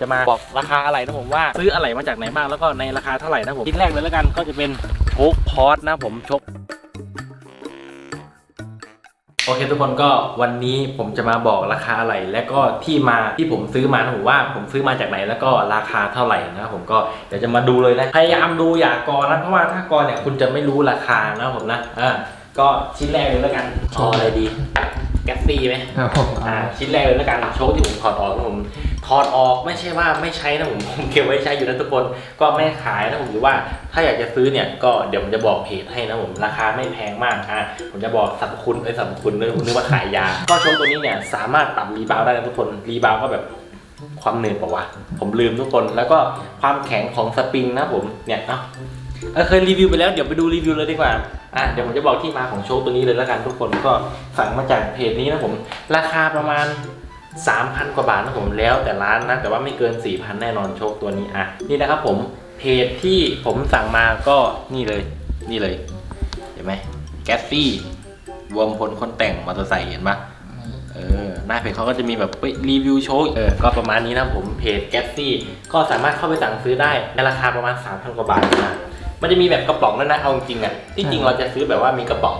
จะมาบอกราคาอะไรนะผมว่าซื้ออะไรมาจากไหนบ้างแล้วก็ในราคาเท่าไหร่นะผมชิ้นแรกเลยแล้วกันก็จะเป็นโชคพอสนะผมโชคโอเคทุกคนก็วันนี้ผมจะมาบอกราคาอะไร และก็ที่มาที่ผมซื้อมานะผมว่าผมซื้อมาจากไหนแล้วก็ราคาเท่าไหร่นะครับผมก็เดี๋ยวจะมาดูเลยนะพยายามดูอย่ากอนะเพราะว่าถ้ากอเนี่ยคุณจะไม่รู้ราคานะครับผมนะอ่าก็ชิ้นแรกเลยแล้วกันเอาอะไรดีแกสซี่ไหมครับผมอ่าชิ้นแรกเลยแล้วกันโชคที่ผมถอดออกนะผมถ อดออกไม่ใช่ว่าไม่ใช้นะผมผมเก็บไว้ใช้อยู่นะทุกคนก็ไม่ขายนะผมหรือว่าถ้าอยากจะซื้อเนี่ยก็เดี๋ยวผมจะบอกเพจให้นะผมราคาไม่แพงมากอะผมจะบอกสรรพคุณไอ้ยสรรพคุณนึกนึกว่าขายยา ก็โชคตัวนี้เนี่ยสามารถปรับรีบาวได้นะทุกคนรีบาวก็แบบความเหนืดเปล่าวะผมลืมทุกคนแล้วก็ความแข็งของสปริงนะผมเนี่ยเนาะเออเคยรีวิวไปแล้วเดี๋ยวไปดูรีวิวเลยดีกว่าอะเดี๋ยวผมจะบอกที่มาของโชคตัวนี้เลยแล้วกันทุกคนก็สั่งมาจากเพจนี้นะผม ราคาประมาณ 3,000 กว่าบาทนะผมแล้วแต่ร้านนะ แต่ว่าไม่เกิน 4,000 แน่นอนโชคตัวนี้อะนี่นะครับผมเพจที่ผมสั่งมาก็นี่เลย นี่เลย เห็นไหมแกสซี่รวมพลคนแต่งมอเตอร์ไซค์เห็นปะเออหน้าเพจเขาก็จะมีแบบรีวิวโชว์เออก็ประมาณนี้นะผมเพจแกสซี่ก็สามารถเข้าไปสั่งซื้อได้ในราคาประมาณ 3,000 กว่าบาทนะ มันจะมีแบบกระป๋องด้วยนะเอาจริงๆอะที่จริงเราจะซื้อแบบว่ามีกระป๋อง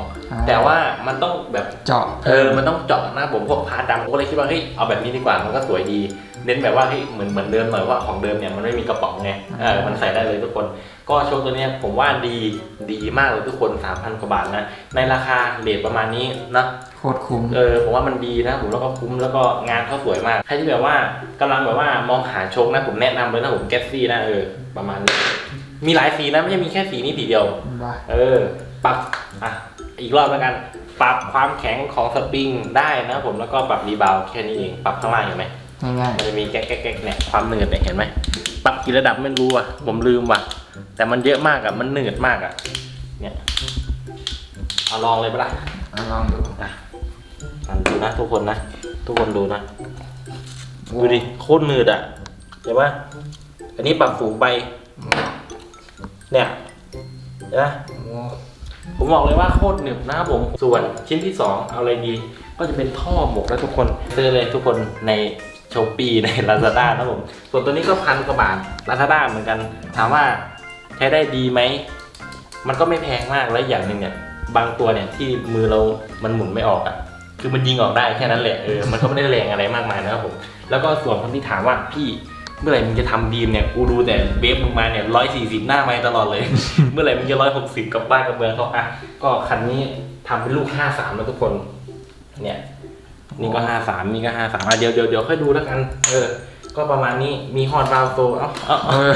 แต่ว่ามันต้องแบบเจาะเออมันต้องเจาะหน้าผมพวกพาร์ทดำผมก็เลยคิดว่าเฮ้ยเอาแบบนี้ดีกว่ามันก็สวยดี เน้นแบบว่าเฮ้ยเหมือนเหมือนเดิมหน่อยว่าของเดิมเนี่ยมันไม่มีกระป๋องไงเออมันใส่ได้เลยทุกคน ก็โชว์ตัวเนี้ยผมว่าดีดีมากเลยทุกคน 3,000กว่าบาทนะในราคาเรทประมาณนี้นะ โคตรคุ้ม เออผมว่ามันดีนะผมแล้วก็คุ้มแล้วก็งานเขาสวยมาก ใครที่แบบว่ากำลังแบบว่ามองหาโชคนะผมแนะนำเลยนะผมแกสซี่นะเออประมาณนี้ มีหลายสีนะไม่ใช่มีแค่สีนี้สีเดียวบ้าเออ ปรับ อะ อีกรอบแล้วกัน ปรับความแข็งของสปริงได้นะครับผมแล้วก็ปรับรีบาวด์แค่นี้เอง ปรับข้างล่างเห็นไหม ง่ายมันจะมีแก๊กแก๊กแก๊กเนี่ยความหนืดเนี่ยเห็นไหมปรับกี่ระดับไม่รู้อะ ผมลืมว่ะ แต่มันเยอะมากอะ มันหนืดมากอะ เนี่ยเอาลองเลยปะล่ะ ๆเอาลองดูอะอะดูนะทุกคนนะ ทุกคนดูนะ ดูดิโคตรหนืดอะเห็นปะอันนี้ปรับสูงไป เนี่ยนะผมบอกเลยว่าโคตรหนึบนะครับผม ส่วนชิ้นที่ 2 เอาอะไรดี ก็จะเป็นท่อหมกแล้วทุกคนซื้อเลยทุกคนในโชปีใน Lazada นะผม ส่วนตัวนี้ก็พันกว่าบาท Lazada เหมือนกัน ถามว่าใช้ได้ดีไหม มันก็ไม่แพงมากและอย่างหนึ่งเนี่ย บางตัวเนี่ยที่มือเรา มันหมุนไม่ออกอะ่ะ คือมันยิงออกได้แค่นั้นแหละ เออ มันก็ไม่ได้แรงอะไรมากมายนะครับผม แล้วก็ส่วนคนที่ถามว่าพี่ เมื่อไหร่มึงจะทำดีมเนี่ยกูดูแต่เบฟมึงมาเนี่ยร้อยสี่สิบหน้าไม่ตลอดเลย เมื่อไหร่มึงจะร้อยหกสิบกับบ้านกับเมืองเขาอะก็คันนี้ทำเป็นลูกห้าสามแล้วทุกคน เนี่ย นี่ก็ห้าสามนี่ก็ห้าสามอะเดี๋ยวเดี๋ยวเดี๋ยวค่อยดูแล้วกัน เออ ก็ประมาณนี้มีฮอตบาวโซเอ้าเอ้าเอเอ้าอ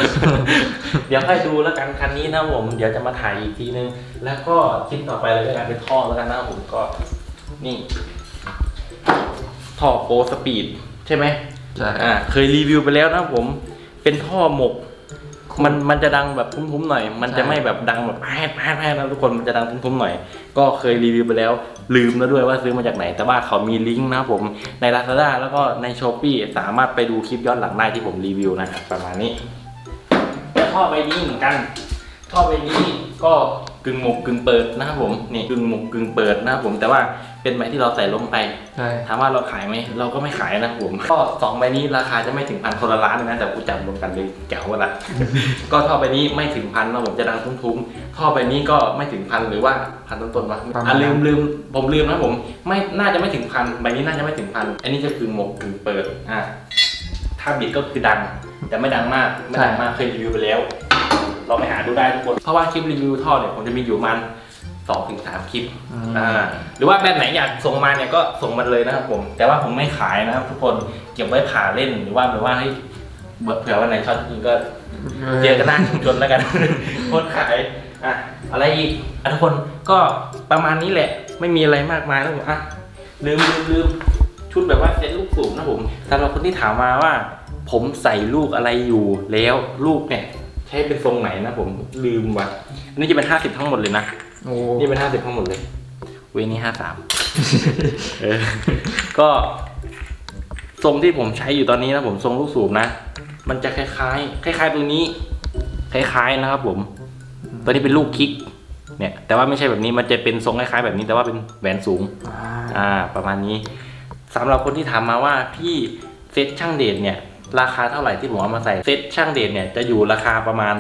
เดี๋ยวค่อยดูแล้วกันคันนี้นะผมเดี๋ยวจะมาถ่ายอีกทีนึง แล้วก็ชิ้นต่อไปเลยแล้วกันเป็นท่อแล้วกันนะผมก็ นี่ท่อโปรสปีดใช่ไหม ใช่อ่าเคยรีวิวไปแล้วนะครับผม เป็นท่อหมก มันมันจะดังแบบทุ้มๆหน่อย มันจะไม่แบบดังแบบแพดแพดแพดนะทุกคนมันจะดังทุ้มๆหน่อย ก็เคยรีวิวไปแล้ว ลืมแล้วด้วยว่าซื้อมาจากไหน แต่ว่าเขามีลิงก์นะครับผมใน Lazada แล้วก็ใน s h อ p e e สามารถไปดูคลิปย้อนหลังได้ที่ผมรีวิวนะครับประมาณนี้แล้วท่อใบนี้เหมือนกัน ท่อใบนี้ก็ กึ่งหมกกึ่งเปิดนะครับผมนี่กึ่งหมกกึ่งเปิดนะครับผมแต่ว่าเป็นใบที่เราใส่ลงไป ใช่ ถามว่าเราขายไหมเราก็ไม่ขายนะครับผม ก็สองใบนี้ราคาจะไม่ถึงพันคนละล้านเลยนะแต่กูจับรวมกันเลยแจ๋วละ ก็ท่อใบนี้ไม่ถึงพันนะผมจะดังทุ้มๆท่อใบนี้ก็ไม่ถึงพันหรือว่าพันต้นๆวะอะลืมลืมผมลืมนะผม ไม่น่าจะไม่ถึงพันใบนี้น่าจะไม่ถึงพันอันนี้จะคือหมกคือเปิดอะถ้าบิดก็คือดัง แต่ไม่ดังมากไม่ดังมากเคยรีวิวไปแล้ว เราไปหาดูได้ทุกคน เพราะว่าคลิปรีวิวท่อเนี่ยผมจะมีอยู่ประมันสองถึงสามคลิปอืมอ่าหรือว่าแบบไหนอยากส่งมาเนี่ยก็ส่งมาเลยนะครับผม แต่ว่าผมไม่ขายนะครับ ทุกคนเก็บไว้ผ่าเล่นหรือว่าแบบว่าให้เผื่อวันไหนชอบจริงก็เจอกันหน้าชุมชนแล้วกันโคนขายอะอะไรอีกอะทุกคนก็ประมาณนี้แหละ ไม่มีอะไรมากมายนะผมอะลืมลืมลืมชุดแบบว่าเซ็ตลูกสูบนะผมสำหรับคนที่ถามมาว่า ผมใส่ลูกอะไรอยู่แล้วลูกเนี่ย ใช้เป็นทรงไหนนะผมลืมว่ะอันนี้จะเป็นห้าสิบทั้งหมดเลยนะโอ้นี่เป็นห้าสิบทั้งหมดเลยเวนี่ห้าสามเออก็ทรงที่ผมใช้อยู่ตอนนี้นะผมทรงลูกสูบนะ มันจะคล้ายๆ คล้าย ๆ ตัวนี้ คล้าย ๆนะครับ ผม ตัวนี้เป็นลูกคิก เนี่ย แต่ว่าไม่ใช่แบบนี้มันจะเป็นทรงคล้ายๆแบบนี้แต่ว่าเป็นแหวนสูง อ่าอ่าประมาณนี้สำหรับคนที่ถามมาว่าพี่เซตช่างเดชเนี่ย ราคาเท่าไหร่ที่ผมเอามาใส่เซ็ตช่างเดชเนี่ยจะอยู่ราคาประมาณ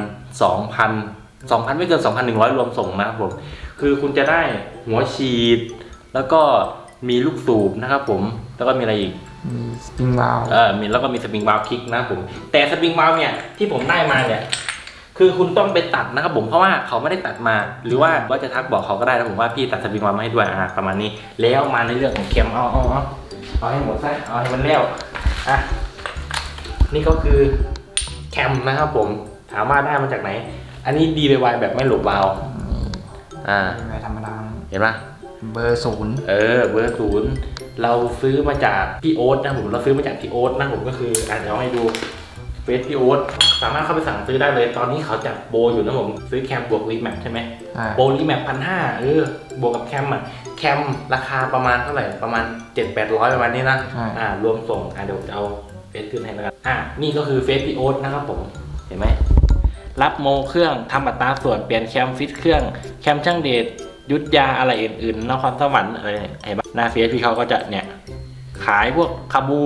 2,000 2,000 ไม่เกิน 2,100 รวมส่งนะครับผม คือคุณจะได้หัวฉีด แล้วก็มีลูกสูบนะครับผม แล้วก็มีอะไรอีก มีสปริงวาลเออมีแล้วก็มีสปริงวาลวคลิกนะครับผม แต่สปริงวาลวเนี่ยที่ผมได้มาเนี่ยคือคุณต้องไปตัดนะครับผมเพราะว่าเขาไม่ได้ตัดมา หรือว่าว่าจะทักบอกเขาก็ได้นะผมว่าพี่ตัดสปริงวาลวมาให้ด้วยอะประมาณนี้ แล้วมาในเรื่องของเข็มเอาเอาเอาเอาให้หมดซะเอาให้มันแล้วอะ นี่ก็คือแคมนะครับผมถามว่าได้มาจากไหน อันนี้ DIY แบบไม่หลบวาล์วอ่านี่ไม่ธรรมดาเห็นปะเบอร์ศูนย์เออ เบอร์ศูนย์เราซื้อมาจากพี่โอ๊ตนะผมเราซื้อมาจากพี่โอ๊ตนะผมก็คืออ่านเดี๋ยวให้ดูเฟซพี่โอ๊ตสามารถเข้าไปสั่งซื้อได้เลย ตอนนี้เขาจัดโบอยู่นะผม ซื้อแคมบวกรีแมปใช่ไหมใช่โบรีแมปพันห้าเออบวกกับแคมอะแคมราคาประมาณเท่าไหร่ประมาณเจ็ดแปดร้อยประมาณนี้นะใช่อ่ารวมส่งอ่าเดี๋ยวจะเอา เฟซขึ้นให้แล้วกันอ่านี่ก็คือเฟซพี่โอ๊ตนะครับผมเห็นไหมรับโมเครื่องทำอัตราส่วนเปลี่ยนแคมฟิตเครื่องแคมช่างเดชยุทธยาอะไรอื่นๆนครสวรรค์อะไรเนี่ยเห็นปะหน้าเฟซพี่เขาก็จะเนี่ยขายพวกคาบู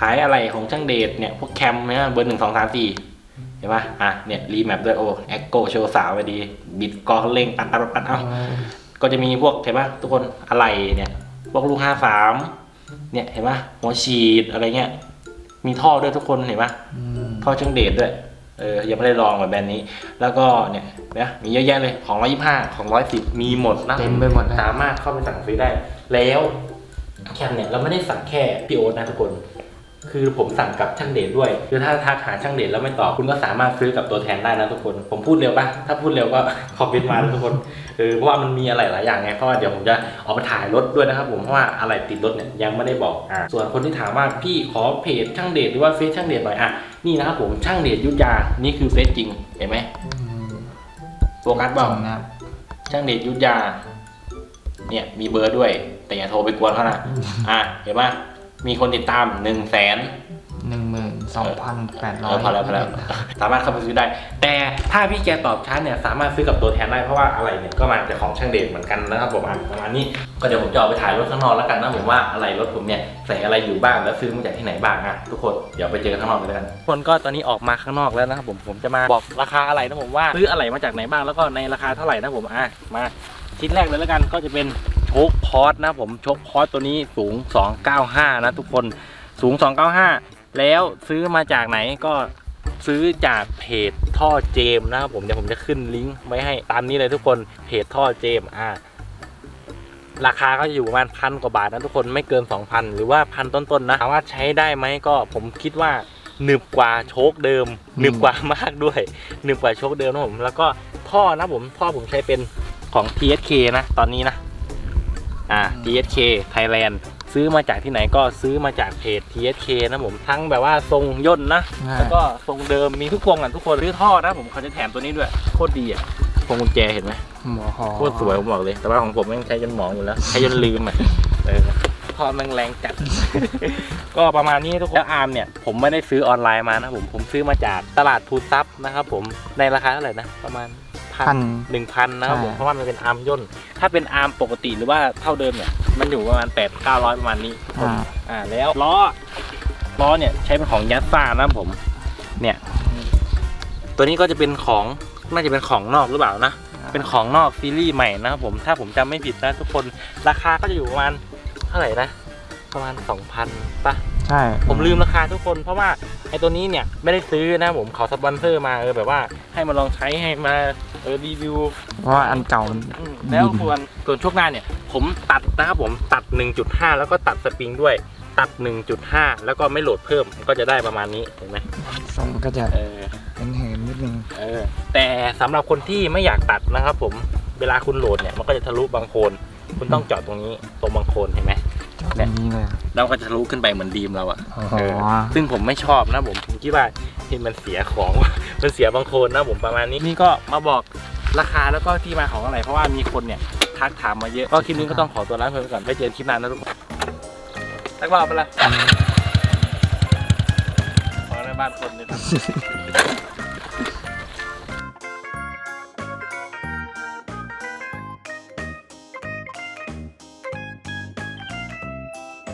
ขายอะไรของช่างเดชเนี่ยพวกแคมเนี่ยเบอร์หนึ่งสองสามสี่เห็นปะอะเนี่ยรีแมปด้วยโอ้แอคโกโชว์สาวไปดี บิดกอเร่งปัดปัดปัดเอาก็จะมีพวกเห็นปะทุกคนอะไรเนี่ยพวกลูกห้าสาม เนี่ยเห็นปะหัวฉีดอะไรเงี้ย มีท่อด้วยทุกคนเห็นปะอืมท่อเชิงเดชด้วย เออยังไม่ได้ลองแบบแบรนด์นี้ แล้วก็เนี่ยนะมีเยอะแยะเลยของร้อยยี่ห้าของร้อยสิบมีหมดนะเต็มไปหมดเลยสามารถเข้าไปสั่งซื้อได้ แล้วแคมเนี่ยเราไม่ได้สั่งแค่พี่โอ๊ตนะทุกคน คือผมสั่งกับช่างเดชด้วย คือถ้าทักหาช่างเดชแล้วไม่ตอบคุณก็สามารถซื้อกับตัวแทนได้นะทุกคน ผมพูดเร็วปะถ้าพูดเร็วก็คอมเมนต์มานะทุกคนเออเพราะว่ามันมีอะไรหลายอย่างไงเพราะว่าเดี๋ยวผมจะออกไปถ่ายรถด้วยนะครับ ผมเพราะว่าอะไรติดรถเนี่ยยังไม่ได้บอกอ่าส่วนคนที่ถามว่าพี่ขอเพจช่างเดชหรือว่าเฟซช่างเดชหน่อยอะนี่นะครับผมช่างเดชยุทธยานี่คือเฟซจริงเห็นไหมอืมโฟกัสเปล่าจริงนะครับช่างเดชยุทธยา เนี่ยมีเบอร์ด้วย แต่อย่าโทรไปกวนเขานะอะเห็นปะ มีคนติดตามหนึ่งแสน หนึ่งหมื่นสองพันแปดร้เออยอพอแล้วพอแล้ว สามารถเข้าไปซื้อได้ แต่ถ้าพี่แกตอบช้าเนี่ยสามารถซื้อกับตัวแทนได้เพราะว่าอะไรเนี่ยก็มาจากของช่างเดชเหมือนกันนะครับผมอะประมาณนี้ก็เดี๋ยวผมจะออกไปถ่ายรถข้างนอกแล้วกันนะผมว่าอะไรรถผมเนี่ยใส่อะไรอยู่บ้างแล้วซื้อมาจากที่ไหนบ้างอะทุกคนเดี๋ยวไปเจอกันข้างนอกเลยแล้วกันทุกคนก็ตอนนี้ออกมาข้างนอกแล้วนะครับผมผมจะมาบอกราคาอะไรนะผมว่าซื้ออะไรมาจากไหนบ้างแล้วก็ในราคาเท่าไหร่นะผมอะมาชิ้นแรกเลยแล้วกันก็จะเป็น โชคพอสนะผมโชคพอสตัวนี้สูง 295 นะทุกคนสูง 295 แล้วซื้อมาจากไหนก็ซื้อจากเพจท่อเจมส์นะครับผมเดี๋ยวผมจะขึ้นลิงก์ไว้ให้ตามนี้เลยทุกคนเพจท่อเจมส์อ่าราคาก็จะอยู่ประมาณพันกว่าบาทนะทุกคนไม่เกิน 2,000 หรือว่าพันต้นๆนะถามว่าใช้ได้ไหมก็ผมคิดว่าหนึบกว่าโชคเดิมหนึบกว่ามากด้วยหนึบกว่าโชคเดิมนะผมแล้วก็ท่อนะผมท่อผมใช้เป็นของ TSK นะตอนนี้นะ อ่า TSK Thailand ซื้อมาจากที่ไหนก็ซื้อมาจากเพจ TSK นะผมทั้งแบบว่าทรงย่นนะใช่แล้วก็ทรงเดิมมีทุกพวงกันทุกคนซื้อท่อนะผมเขาจะแถมตัวนี้ด้วยโคตรดีอะพวงกุญแจเห็นไหมหมอหอโคตรสวยผมบอกเลย แต่ว่าของผมแม่งใช้จนหมองอยู่แล้วใช้จนลืมอะเออท่อแม่งแรงจัด ก็ประมาณนี้ทุกคนแล้วอาร์มเนี่ยผมไม่ได้ซื้อออนไลน์มานะผมผมซื้อมาจากตลาดทูซับนะครับผมในราคาเท่าไหร่นะประมาณ พัพันหนึ่งพันนะครับผมใช่เพราะว่ามันเป็นอาร์มย่น ถ้าเป็นอาร์มปกติหรือว่าเท่าเดิมเนี่ยมันอยู่ประมาณแปดเก้าร้อยประมาณนี้อ่าอ่าแล้วล้อล้อเนี่ยใช้เป็นของยัตซ่านะผม เนี่ย ตัวนี้ก็จะเป็นของน่าจะเป็นของนอกหรือเปล่านะเป็นของนอกซีรีส์ใหม่นะครับผมถ้าผมจำไม่ผิดนะทุกคนราคาก็จะอยู่ประมาณเท่าไหร่นะประมาณ2,000ปะใช่ผมลืมราคาทุกคนเพราะว่า ไอ้ตัวนี้เนี่ยไม่ได้ซื้อนะผมเขาสปอนเซอร์มาเออแบบว่าให้มาลองใช้ให้มาเออรีวิว เพราะว่าอันเก่ามันอืมแล้วส่วนส่วนช่วงหน้าเนี่ย ผมตัดนะครับผมตัด 1.5 แล้วก็ตัดสปริงด้วยตัด 1.5 แล้วก็ไม่โหลดเพิ่มก็จะได้ประมาณนี้เห็นไหมทรงก็จะเออเป็นเหินนิดนึงเออแต่สำหรับคนที่ไม่อยากตัดนะครับผมเวลาคุณโหลดเนี่ยมันก็จะทะลุบางโคนคุณต้องเจาะตรงนี้ตรงบางโคนเห็นไหม จอดอย่างนี้เลยแล้วก็จะทะลุขึ้นไปเหมือนดีมเราอะโอ้โหเออซึ่งผมไม่ชอบนะผมผมคิดว่าที่มันเสียของ มันเสียบางโคนนะผมประมาณนี้นี่ก็มาบอกราคาแล้วก็ที่มาของอะไร เพราะว่ามีคนเนี่ยทักถามมาเยอะก็คลิปนี้ก็ต้องขอตัวลาไปก่อนไว้เจอคลิปหน้านะทุกคนสักรอบไปละขอในบ้านคนเลยครับ